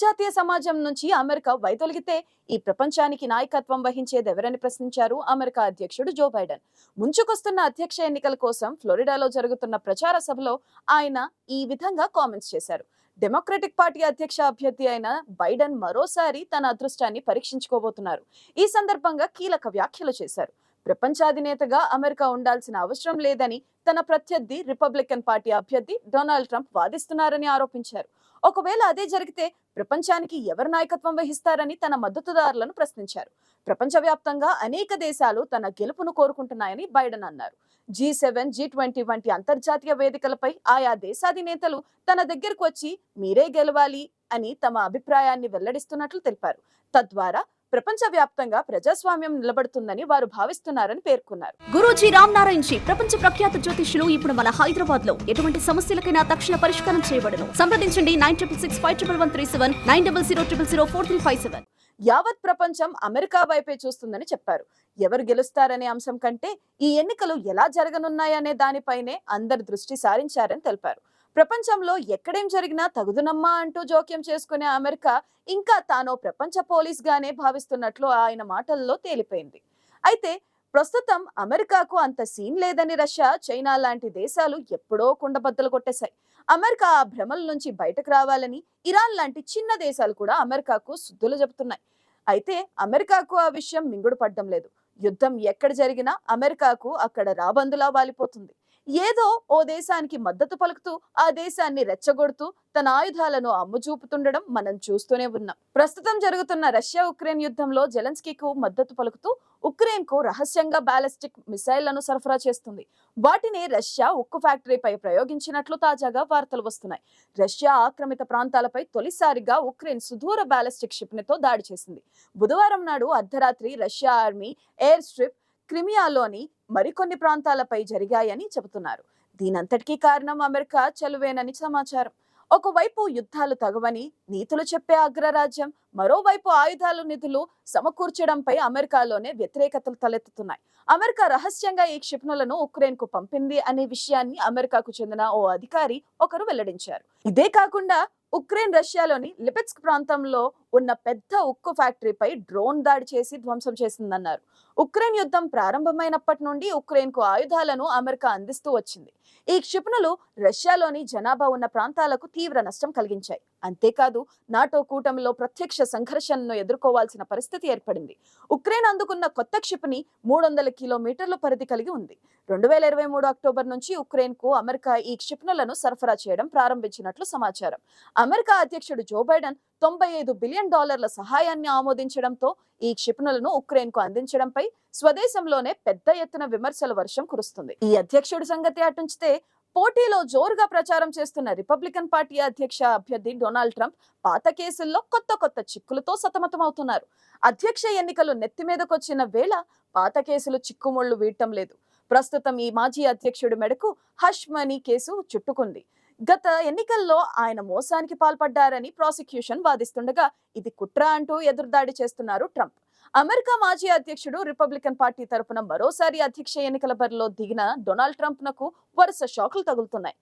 అంతర్జాతీయ సమాజం నుంచి అమెరికా వైదొలిగితే ఈ ప్రపంచానికి నాయకత్వం వహించేది ఎవరని ప్రశ్నించారు అమెరికా అధ్యక్షుడు జో బైడెన్. ముంచుకొస్తున్న అధ్యక్ష ఎన్నికల కోసం ఫ్లోరిడాలో జరుగుతున్న ప్రచార సభలో ఆయన ఈ విధంగా కామెంట్స్ చేశారు. డెమోక్రటిక్ పార్టీ అధ్యక్ష అభ్యర్థి అయిన బైడెన్ మరోసారి తన అదృష్టాన్ని పరీక్షించుకోబోతున్నారు. ఈ సందర్భంగా కీలక వ్యాఖ్యలు చేశారు. ప్రపంచాధినేతగా అమెరికా ఉండాల్సిన అవసరం లేదని తన ప్రత్యర్థి రిపబ్లికన్ పార్టీ అభ్యర్థి డొనాల్డ్ ట్రంప్ వాదిస్తున్నారని ఆరోపించారు. ఒకవేళ అదే జరిగితే ప్రపంచానికి ఎవరు నాయకత్వం వహిస్తారని తన మద్దతుదారులను ప్రశ్నించారు. ప్రపంచవ్యాప్తంగా అనేక దేశాలు తన గెలుపును కోరుకుంటున్నాయని బైడెన్ అన్నారు. జీ సెవెన్ జీ ట్వంటీ వంటి అంతర్జాతీయ వేదికలపై ఆయా దేశాధినేతలు తన దగ్గరకు వచ్చి మీరే గెలవాలి అని తమ అభిప్రాయాన్ని వెల్లడిస్తున్నట్లు తెలిపారు. తద్వారా ప్రపంచవ్యాప్తంగా ప్రజాస్వామ్యం నిలబడుతుందని వారు భావిస్తున్నారని పేర్కొన్నారు. గురూజీ రామ్ నారాయణ్ జీ ప్రపంచ ప్రఖ్యాత జ్యోతిష్యులు ఇప్పుడు మన హైదరాబాద్లో ఎటువంటి సమస్యలకైనా తక్షణ పరిష్కారం చేయబడను. సంప్రదించండి nine triple six five triple one three seven nine double zero triple zero four three five seven. యావత్ ప్రపంచం అమెరికా వైపే చూస్తుందని చెప్పారు. ఎవరు గెలుస్తారనే అంశం కంటే ఈ ఎన్నికలు ఎలా జరగనున్నాయనే దానిపైనే అందరి దృష్టి సారించారని తెలిపారు. ప్రపంచంలో ఎక్కడేం జరిగినా తగుదునమ్మా అంటూ జోక్యం చేసుకునే అమెరికా ఇంకా తాను ప్రపంచ పోలీస్ గానే భావిస్తున్నట్లు ఆయన మాటల్లో తేలిపోయింది. అయితే ప్రస్తుతం అమెరికాకు అంత సీన్ లేదని రష్యా చైనా లాంటి దేశాలు ఎప్పుడో కుండబద్దలు కొట్టేశాయి. అమెరికా ఆ భ్రమల నుంచి బయటకు రావాలని ఇరాన్ లాంటి చిన్న దేశాలు కూడా అమెరికాకు శుద్ధులు చెబుతున్నాయి. అయితే అమెరికాకు ఆ విషయం మింగుడు పడ్డం లేదు. యుద్ధం ఎక్కడ జరిగినా అమెరికాకు అక్కడ రాబందులా వాలిపోతుంది. ఏదో ఓ దేశానికి మద్దతు పలుకుతూ ఆ దేశాన్ని రెచ్చగొడుతూ తన ఆయుధాలను అమ్ముచూపుతుండడం మనం చూస్తూనే ఉన్నాం. ప్రస్తుతం జరుగుతున్న రష్యా ఉక్రెయిన్ యుద్ధంలో జెలెన్స్కీకు మద్దతు పలుకుతూ ఉక్రెయిన్కు రహస్యంగా బ్యాలిస్టిక్ మిసైళ్ళను సరఫరా చేస్తుంది. వాటిని రష్యా ఉక్కు ఫ్యాక్టరీపై ప్రయోగించినట్లు తాజాగా వార్తలు వస్తున్నాయి. రష్యా ఆక్రమిత ప్రాంతాలపై తొలిసారిగా ఉక్రెయిన్ సుదూర బ్యాలిస్టిక్ క్షిపణితో దాడి చేసింది. బుధవారం నాడు అర్ధరాత్రి రష్యా ఆర్మీ ఎయిర్ స్ట్రిప్ క్రిమియాలోని మరికొన్ని ప్రాంతాలపై జరిగాయని చెబుతున్నారు. దీనంతటికీ కారణం అమెరికా చలువేనని సమాచారం. ఒకవైపు యుద్ధాలు తగవని నీతులు చెప్పే అగ్రరాజ్యం మరోవైపు ఆయుధాలు నిధులు సమకూర్చడంపై అమెరికాలోనే వ్యతిరేకతలు తలెత్తుతున్నాయి. అమెరికా రహస్యంగా ఈ క్షిపణులను ఉక్రెయిన్కు పంపింది అనే విషయాన్ని అమెరికాకు చెందిన ఓ అధికారి ఒకరు వెల్లడించారు. ఇదే కాకుండా ఉక్రెయిన్ రష్యాలోని లిపెట్స్క్ ప్రాంతంలో ఉన్న పెద్ద ఉక్కు ఫ్యాక్టరీపై డ్రోన్ దాడి చేసి ధ్వంసం చేసిందన్నారు. ఉక్రెయిన్ యుద్ధం ప్రారంభమైనప్పటి నుండి ఉక్రెయిన్కు ఆయుధాలను అమెరికా అందిస్తూ వచ్చింది. ఈ క్షిపణులు రష్యాలోని జనాభా ఉన్న ప్రాంతాలకు తీవ్ర నష్టం కలిగించాయి. అంతేకాదు నాటో కూటమిలో ప్రత్యక్ష సంఘర్షణను ఎదుర్కోవాల్సిన పరిస్థితి ఏర్పడింది. ఉక్రెయిన్ అందుకున్న కొత్త క్షిపణి మూడు వందల కిలోమీటర్ల పరిధి కలిగి ఉంది. రెండు వేల ఇరవై మూడు అక్టోబర్ నుంచి ఉక్రెయిన్కు అమెరికా ఈ క్షిపణులను సరఫరా చేయడం ప్రారంభించినట్లు సమాచారం. అమెరికా అధ్యక్షుడు జో బైడెన్ తొంభై ఐదు బిలియన్ డాలర్ల సహాయాన్ని ఆమోదించడంతో ఈ క్షిపణులను ఉక్రెయిన్కు అందించడంపై స్వదేశంలోనే పెద్ద ఎత్తున విమర్శల వర్షం కురుస్తుంది. ఈ అధ్యక్షుడి సంగతి అటుంచితే పోటీలో జోరుగా ప్రచారం చేస్తున్న రిపబ్లికన్ పార్టీ అధ్యక్ష అభ్యర్థి డొనాల్డ్ ట్రంప్ పాత కేసుల్లో కొత్త కొత్త చిక్కులతో సతమతమవుతున్నారు. అధ్యక్ష ఎన్నికలు నెత్తి మీదకొచ్చిన వేళ పాత కేసులు చిక్కుముళ్ళు వీడటం లేదు. ప్రస్తుతం ఈ మాజీ అధ్యక్షుడి మెడకు హష్ మనీ కేసు చుట్టుకుంది. గత ఎన్నికల్లో ఆయన మోసానికి పాల్పడ్డారని ప్రాసిక్యూషన్ వాదిస్తుండగా ఇది కుట్ర అంటూ ఎదురుదాడి చేస్తున్నారు ట్రంప్. అమెరికా మాజీ అధ్యక్షుడు రిపబ్లికన్ పార్టీ తరపున మరోసారి అధ్యక్ష ఎన్నికల బరిలో దిగిన డొనాల్డ్ ట్రంప్ నకు వరుస షాకులు తగులుతున్నాయి.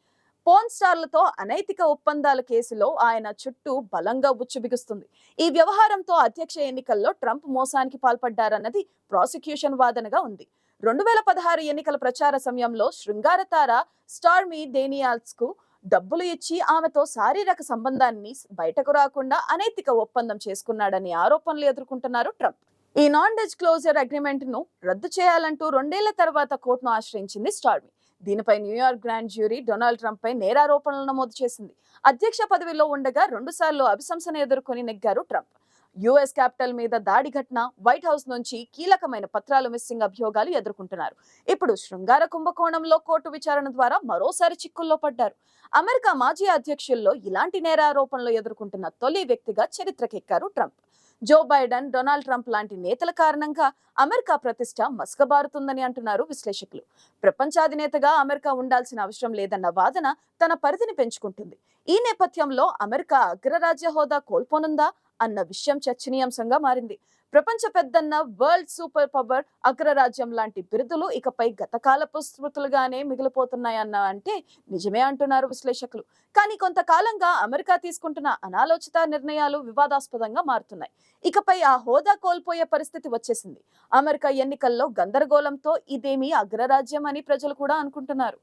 పోన్ స్టార్లతో అనైతిక ఒప్పందాల కేసులో ఆయన చుట్టూ బలంగా ఉచ్చుబిగుస్తుంది ఈ వ్యవహారంతో అధ్యక్ష ఎన్నికల్లో ట్రంప్ మోసానికి పాల్పడ్డారన్నది ప్రాసిక్యూషన్ వాదనగా ఉంది. రెండు వేల పదహారు ఎన్నికల ప్రచార సమయంలో శృంగార తార స్టార్మీ డేనియాల్స్కు డబ్బులు ఇచ్చి ఆమెతో శారీరక సంబంధాన్ని బయటకు రాకుండా అనైతిక ఒప్పందం చేసుకున్నాడనే ఆరోపణలు ఎదుర్కొంటున్నారు ట్రంప్. ఈ నాన్ డిస్క్లోజర్ అగ్రిమెంట్ను రద్దు చేయాలంటూ రెండేళ్ళ తర్వాత కోర్టును ఆశ్రయించింది స్టార్మీ. దీనిపై New York grand jury Donald Trump పై నేరారోపణలు నమోదు చేసింది. అధ్యక్ష పదవిలో ఉండగా రెండుసార్లు అభిశంసన ఎదుర్కొని నెగ్గారు ట్రంప్. యుఎస్ క్యాపిటల్ మీద దాడి ఘటన వైట్ హౌస్ నుంచి కీలకమైన పత్రాలు మిస్సింగ్ అభియోగాలు ఎదుర్కొంటున్నారు. ఇప్పుడు శృంగార కుంభకోణంలో కోర్టు విచారణ ద్వారా మరోసారి చిక్కుల్లో పడ్డారు. అమెరికా మాజీ అధ్యక్షుల్లో ఇలాంటి నేరారోపణలు ఎదుర్కొంటున్న తొలి వ్యక్తిగా చరిత్రకెక్కారు Trump. Joe Biden Donald Trump లాంటి నేతల కారణంగా అమెరికా ప్రతిష్ట మసకబారుతుందని అంటున్నారు విశ్లేషకులు. ప్రపంచాధినేతగా అమెరికా ఉండాల్సిన అవసరం లేదన్న వాదన తన పరిధిని పెంచుకుంటుంది. ఈ నేపథ్యంలో అమెరికా అగ్రరాజ్య హోదా కోల్పోనుందా? అన్న విషయం చర్చనీయాంశంగా మారింది. ప్రపంచ పెద్దన్న వరల్డ్ సూపర్ పవర్ అగ్రరాజ్యం లాంటి బిరుదులు ఇకపై గతకాలపు స్మృతులుగానే మిగిలిపోతున్నాయన్న అంటే నిజమే అంటున్నారు విశ్లేషకులు. కానీ కొంతకాలంగా అమెరికా తీసుకుంటున్న అనాలోచిత నిర్ణయాలు వివాదాస్పదంగా మారుతున్నాయి. ఇకపై ఆ హోదా కోల్పోయే పరిస్థితి వచ్చేసింది. అమెరికా ఎన్నికల్లో గందరగోళంతో ఇదేమీ అగ్రరాజ్యం అని ప్రజలు కూడా అనుకుంటున్నారు.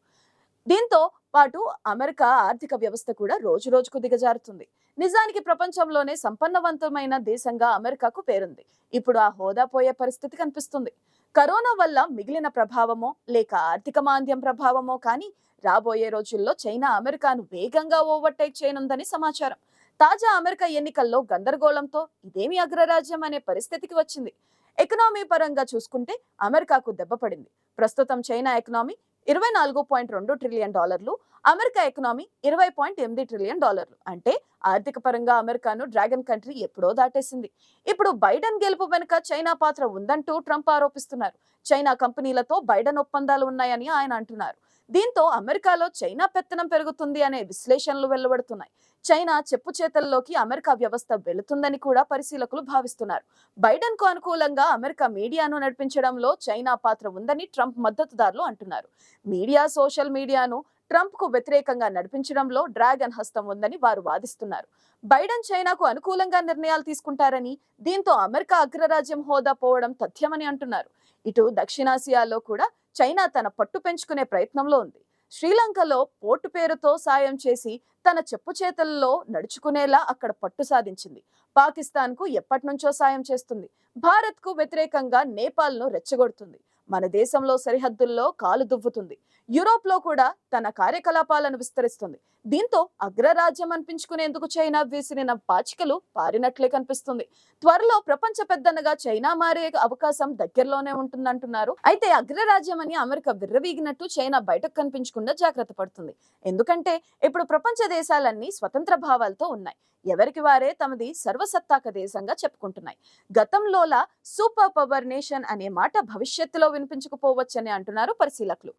దీంతో పాటు అమెరికా ఆర్థిక వ్యవస్థ కూడా రోజు రోజుకు దిగజారుతుంది. నిజానికి ప్రపంచంలోనే సంపన్నవంతమైన దేశంగా అమెరికాకు పేరుంది. ఇప్పుడు ఆ హోదా పోయే పరిస్థితి కనిపిస్తుంది. కరోనా వల్ల మిగిలిన ప్రభావమో లేక ఆర్థిక మాంద్యం ప్రభావమో కానీ రాబోయే రోజుల్లో చైనా అమెరికాను వేగంగా ఓవర్టేక్ చేయనుందని సమాచారం. తాజా అమెరికా ఎన్నికల్లో గందరగోళంతో ఇదేమి అగ్రరాజ్యం అనే పరిస్థితికి వచ్చింది. ఎకనామీ పరంగా చూసుకుంటే అమెరికాకు దెబ్బపడింది ప్రస్తుతం చైనా ఎకనామీ ఇరవై నాలుగు పాయింట్ రెండు ట్రిలియన్ డాలర్లు అమెరికా ఎకనామీ ఇరవై పాయింట్ ఎనిమిది ట్రిలియన్ డాలర్లు. అంటే ఆర్థిక పరంగా అమెరికాను డ్రాగన్ కంట్రీ ఎప్పుడో దాటేసింది. ఇప్పుడు బైడెన్ గెలుపు వెనుక చైనా పాత్ర ఉందంటూ ట్రంప్ ఆరోపిస్తున్నారు. చైనా కంపెనీలతో బైడెన్ ఒప్పందాలు ఉన్నాయని ఆయన అంటున్నారు. దీంతో అమెరికాలో చైనా పెత్తనం పెరుగుతుంది అనే విశ్లేషణలు వెలువడుతున్నాయి. చైనా చెప్పు చేతల్లోకి అమెరికా వ్యవస్థ వెళుతుందని కూడా పరిశీలకులు భావిస్తున్నారు. బైడెన్కు అనుకూలంగా అమెరికా మీడియాను నడిపించడంలో చైనా పాత్ర ఉందని ట్రంప్ మద్దతుదారులు అంటున్నారు. మీడియా సోషల్ మీడియాను ట్రంప్కు వ్యతిరేకంగా నడిపించడంలో డ్రాగన్ హస్తం ఉందని వారు వాదిస్తున్నారు. బైడెన్ చైనాకు అనుకూలంగా నిర్ణయాలు తీసుకుంటారని దీంతో అమెరికా అగ్రరాజ్యం హోదా పోవడం తథ్యమని అంటున్నారు. ఇటు దక్షిణాసియాలో కూడా చైనా తన పట్టు పెంచుకునే ప్రయత్నంలో ఉంది. శ్రీలంకలో పోర్టు పేరుతో సాయం చేసి తన చెప్పు చేతల్లో నడుచుకునేలా అక్కడ పట్టు సాధించింది. పాకిస్తాన్కు ఎప్పటి నుంచో సాయం చేస్తుంది. భారత్కు వ్యతిరేకంగా నేపాల్ను రెచ్చగొడుతుంది. మన దేశంలో సరిహద్దుల్లో కాలు దువ్వుతుంది. యూరోప్లో కూడా తన కార్యకలాపాలను విస్తరిస్తుంది. దీంతో అగ్రరాజ్యం అనిపించుకునేందుకు చైనా వేసిన పాచికలు పారినట్లే కనిపిస్తుంది. త్వరలో ప్రపంచ పెద్దనగా చైనా మారే అవకాశం దగ్గరలోనే ఉంటుందంటున్నారు. అయితే అగ్రరాజ్యం అని అమెరికా విర్రవీగినట్టు చైనా బయటకు కనిపించకుండా జాగ్రత్త పడుతుంది. ఎందుకంటే ఇప్పుడు ప్రపంచ దేశాలన్నీ స్వతంత్ర భావాలతో ఉన్నాయి. ఎవరికి వారే తమది సర్వసత్తాక దేశంగా చెప్పుకుంటున్నాయి. గతంలోలా సూపర్ పవర్ నేషన్ అనే మాట భవిష్యత్తులో వినిపించకపోవచ్చని అంటున్నారు పరిశీలకులు.